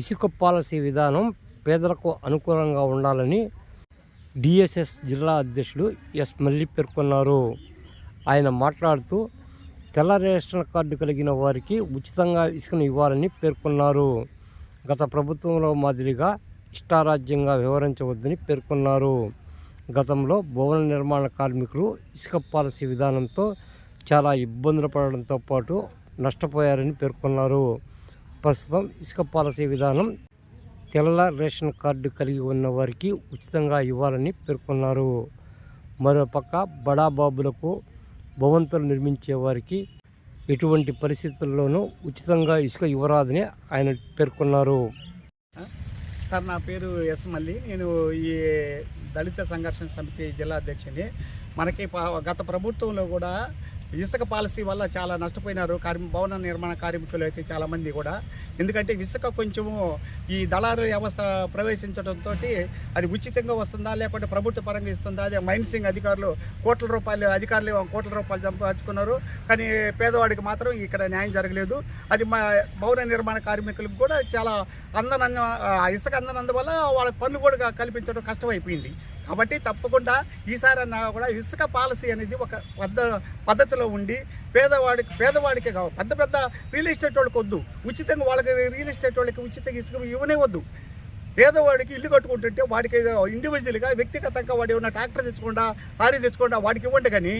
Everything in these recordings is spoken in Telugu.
ఇసుక పాలసీ విధానం పేదలకు అనుకూలంగా ఉండాలని డిఎస్ఎస్ జిల్లా అధ్యక్షుడు ఎస్ మల్లి పేర్కొన్నారు. ఆయన మాట్లాడుతూ తెల్ల రేషన్ కార్డు కలిగిన వారికి ఉచితంగా ఇసుకను ఇవ్వాలని పేర్కొన్నారు. గత ప్రభుత్వంలో మాదిరిగా ఇష్టారాజ్యంగా వివరించవద్దని పేర్కొన్నారు. గతంలో భవన నిర్మాణ కార్మికులు ఇసుక పాలసీ విధానంతో చాలా ఇబ్బందులు పడడంతో పాటు నష్టపోయారని పేర్కొన్నారు. ప్రస్తుతం ఇసుక పాలసీ విధానం తెల్ల రేషన్ కార్డు కలిగి ఉన్న వారికి ఉచితంగా ఇవ్వాలని పేర్కొన్నారు. మరోపక్క బడాబాబులకు భవంతులు నిర్మించే వారికి ఎటువంటి పరిస్థితుల్లోనూ ఉచితంగా ఇసుక ఇవ్వరాదని ఆయన పేర్కొన్నారు. సార్ నా పేరు ఎస్ మల్లి. నేను ఈ దళిత సంఘర్షణ సమితి జిల్లా అధ్యక్షుని మనకి గత ప్రభుత్వంలో కూడా ఇసుక పాలసీ వల్ల చాలా నష్టపోయినారు. కార్మి భవన నిర్మాణ కార్మికులు అయితే చాలామంది కూడా. ఎందుకంటే ఇసుక కొంచెము ఈ దళారు వ్యవస్థ ప్రవేశించడంతో అది ఉచితంగా వస్తుందా లేకుంటే ప్రభుత్వ పరంగా ఇస్తుందా అదే మైన్సింగ్ అధికారులు కోట్ల రూపాయలు అధికారులు కోట్ల రూపాయలు సంపాదించుకున్నారు. కానీ పేదవాడికి మాత్రం ఇక్కడ న్యాయం జరగలేదు. అది మా భవన నిర్మాణ కార్మికులకు కూడా చాలా అందనంద ఆ ఇసుక అందనందువల్ల వాళ్ళకి పన్ను కూడా కల్పించడం కష్టమైపోయింది. కాబట్టి తప్పకుండా ఈసారి అన్నా కూడా ఇసుక పాలసీ అనేది ఒక పద్ధ పద్ధతిలో ఉండి పేదవాడికి పేదవాడికి కావు. పెద్ద పెద్ద రియల్ ఎస్టేట్ వాళ్ళకి వద్దు. ఉచితంగా వాళ్ళకి రియల్ ఎస్టేట్ వాళ్ళకి ఉచితంగా ఇసుక ఇవ్వనే వద్దు పేదవాడికి ఇల్లు కట్టుకుంటుంటే వాడికి ఇండివిజువల్గా వ్యక్తిగతంగా వాడు ఉన్న ట్రాక్టర్ తెచ్చుకుండా లారీ తెచ్చుకుండా వాడికి ఇవ్వండి కానీ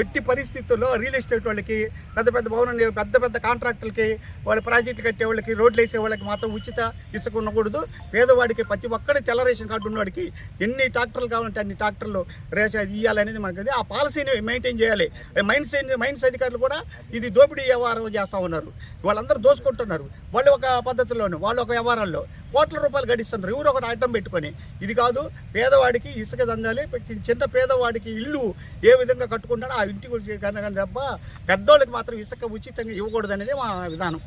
ఎట్టి పరిస్థితుల్లో రియల్ ఎస్టేట్ వాళ్ళకి పెద్ద పెద్ద భవనం పెద్ద పెద్ద కాంట్రాక్టులకి వాళ్ళ ప్రాజెక్టులు కట్టే వాళ్ళకి రోడ్లు వేసే వాళ్ళకి మాత్రం ఉచిత ఇసుక ఉండకూడదు. పేదవాడికి ప్రతి ఒక్కడి తెల్ల రేషన్ కార్డు ఉన్నవాడికి ఎన్ని ట్రాక్టర్లు కావాలంటే అన్ని ట్రాక్టర్లు రేషన్ అది ఇవ్వాలనేది మనకి ఆ పాలసీని మెయింటైన్ చేయాలి. మైన్స్ మైన్స్ అధికారులు కూడా ఇది దోపిడీ వ్యవహారం చేస్తూ ఉన్నారు. వాళ్ళందరూ దోసుకుంటున్నారు వాళ్ళు ఒక పద్ధతిలోను వాళ్ళు ఒక వ్యవహారంలో కోట్ల రూపాయలు గడిస్తున్నారు. ఎవరు ఒకటి అడ్డం పెట్టుకొని. ఇది కాదు పేదవాడికి ఇసుక దందాలి చిన్న పేదవాడికి ఇల్లు ఏ విధంగా కట్టుకుంటాడో ఆ ఇంటికి కానీ తప్ప పెద్దోళ్ళకి మాత్రం ఇసుక ఉచితంగా ఇవ్వకూడదు అనేది మా విధానం.